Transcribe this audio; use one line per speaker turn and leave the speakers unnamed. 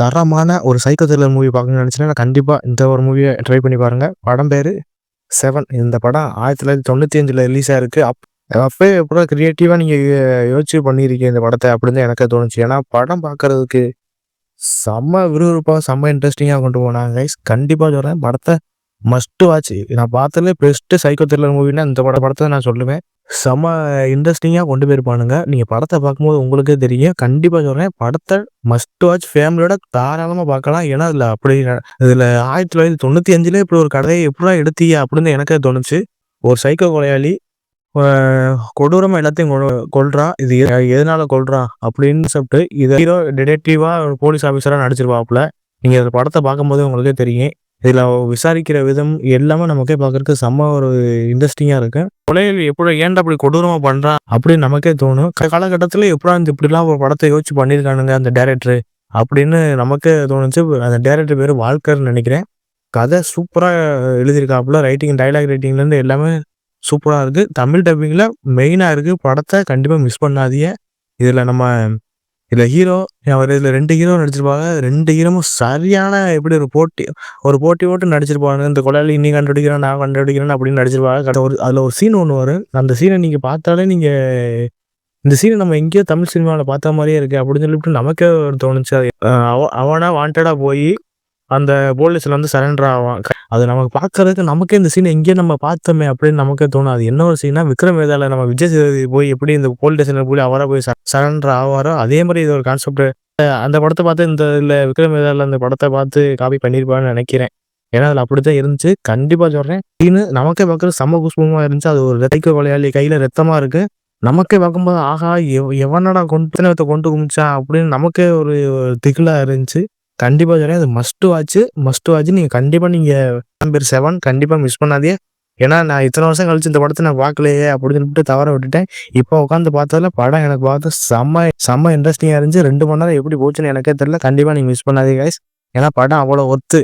தரமான ஒரு psycho thriller movie பார்க்கணும்னு நினச்சினா கண்டிப்பாக இந்த ஒரு மூவியை ட்ரை பண்ணி பாருங்கள் படம் பேர் செவன் இந்த படம் ஆயிரத்தி தொள்ளாயிரத்தி தொண்ணூற்றி அஞ்சில் ரிலீஸ் ஆயிருக்கு. அப் அப்போயே எப்படா க்ரியேட்டிவாக நீங்கள் யோசிச்சு பண்ணியிருக்கீங்க இந்த படத்தை அப்படின்னு எனக்கு தோணுச்சு. ஏன்னா படம் பார்க்கறதுக்கு செம்ம விறுவிறுப்பாக செம்ம இன்ட்ரெஸ்டிங்காக கொண்டு போனாங்க கைஸ் கண்டிப்பாக சொல்கிறேன் படத்தை மஸ்ட்டு வாட்ச் நான் பார்த்ததுலே பெஸ்ட்டு சைக்கோ த்ரில்லர் மூவினா இந்த பட படத்தை நான் சொல்லுவேன். செம்ம இன்ட்ரெஸ்டிங்காக கொண்டு போயிருப்பானுங்க. நீங்கள் படத்தை பார்க்கும்போது உங்களுக்கே தெரியும். கண்டிப்பாக சொல்கிறேன் படத்தை மஸ்ட் வாட்ச் ஃபேமிலியோட தாராளமாக பார்க்கலாம். ஏன்னா இதில் அப்படி இதில் ஆயிரத்தி தொள்ளாயிரத்தி தொண்ணூற்றி அஞ்சுலேயே இப்படி ஒரு கதையை எப்படா எடுத்தீங்க அப்படின்னு எனக்கே தோணுச்சு. ஒரு சைக்கோ கொலையாளி கொடூரமாக எல்லாத்தையும் கொ- இது எதனால கொள்றான் அப்படின்னு சொல்லிட்டு இதை ஹீரோ டிடெக்டிவாக போலீஸ் ஆஃபீஸராக நடிச்சிருவாப்புல நீங்கள் அந்த படத்தை பார்க்கும்போது உங்களுக்கே தெரியும். இதில் விசாரிக்கிற விதம் எல்லாமே நமக்கே பார்க்கறதுக்கு செம்ம ஒரு இன்ட்ரெஸ்டிங்காக இருக்கு. கொலையில் எப்படி ஏன்டா அப்படி கொடூரமாக பண்ணுறான் அப்படின்னு நமக்கே தோணும். க- காலகட்டத்தில் எப்படா இந்த இப்படிலாம் ஒரு படத்தை யோசிச்சு பண்ணியிருக்கானுங்க அந்த டேரக்டரு அப்படின்னு நமக்கே தோணுச்சு. அந்த டேரக்டர் பேர் வாழ்க்கர்னு நினைக்கிறேன். கதை சூப்பராக எழுதியிருக்காப்புல. ரைட்டிங் டைலாக் ரைட்டிங்லேருந்து எல்லாமே சூப்பராக இருக்குது தமிழ் டப்பிங்கில் மெயினாக இருக்குது படத்தை கண்டிப்பாக மிஸ் பண்ணாதீங்க. இதில் நம்ம இதில் ஹீரோ அவர் இதில் ரெண்டு ஹீரோ நடிச்சிருப்பாங்க. ரெண்டு ஹீரோவும் சரியான எப்படி ஒரு போட்டி ஒரு போட்டி போட்டு நடிச்சிருப்பாங்க. இந்த கொலையாளி நீ கண்டுபிடிக்கிறேன் நான் கண்டுபிடிக்கிறேன் அப்படின்னு நடிச்சிருப்பாங்க. ஒரு அதில் ஒரு சீன் ஒன்று வரும். அந்த சீனை நீங்கள் பார்த்தாலே நீங்கள் இந்த சீனை நம்ம எங்கேயோ தமிழ் சினிமாவில் பார்த்த மாதிரியே இருக்கு அப்படின்னு சொல்லிட்டு நமக்கே ஒரு தோணுச்சு. அது அவ- அவனா வாண்டடாக போய் அந்த போலீஸில் வந்து சரண்டர் ஆவான். அது நமக்கு பார்க்கறதுக்கு நமக்கே இந்த சீனை எங்கேயோ நம்ம பார்த்தோமே அப்படின்னு நமக்கே தோணும். அது என்ன ஒரு சீனா விக்ரம் வேதால நம்ம விஜய் சேதுபதி போய் எப்படி இந்த போலீஸ் ஸ்டேஷனில் போய் அவராக போய் சரண்டர் ஆவாரோ அதே மாதிரி இது ஒரு கான்செப்ட் அந்த படத்தை பார்த்து இந்த இல்லை விக்ரம் வேதால அந்த படத்தை பார்த்து காப்பி பண்ணியிருப்பான்னு நினைக்கிறேன். ஏன்னா அதில் அப்படித்தான் இருந்துச்சு. கண்டிப்பாக சொல்கிறேன் சீனு நமக்கே பார்க்குறது செம்ம குஷ்பமாக இருந்துச்சு. அது ஒரு ரத்திக்க கொலையாளி கையில் ரத்தமாக இருக்குது நமக்கே பார்க்கும்போது ஆஹா எவ் எவனடா கொண்டு கொண்டு குமிச்சான் அப்படின்னு நமக்கே ஒரு திகிலாக இருந்துச்சு. கண்டிப்பாக சொல்கிறேன் அது மஸ்ட் வாட்ச் மஸ்ட் வாட்ச் நீங்கள் கண்டிப்பாக நீங்கள் பேர் செவன் கண்டிப்பாக மிஸ் பண்ணாதே ஏன்னா நான் இத்தனை வருஷம் கழிச்சு இந்த படத்தை நான் பார்க்கலையே அப்படின்னு சொல்லிட்டு தவற விட்டுட்டேன். இப்போ உட்காந்து பார்த்ததுல படம் எனக்கு பார்த்து செம்ம செம்ம இன்ட்ரெஸ்டிங்காக இருந்துச்சு. ரெண்டு மணி நேரம் எப்படி போச்சுன்னு எனக்கே தெரியல. கண்டிப்பாக நீங்கள் மிஸ் பண்ணாதீங்க கைஸ் ஏன்னா படம் அவ்வளோ ஒத்து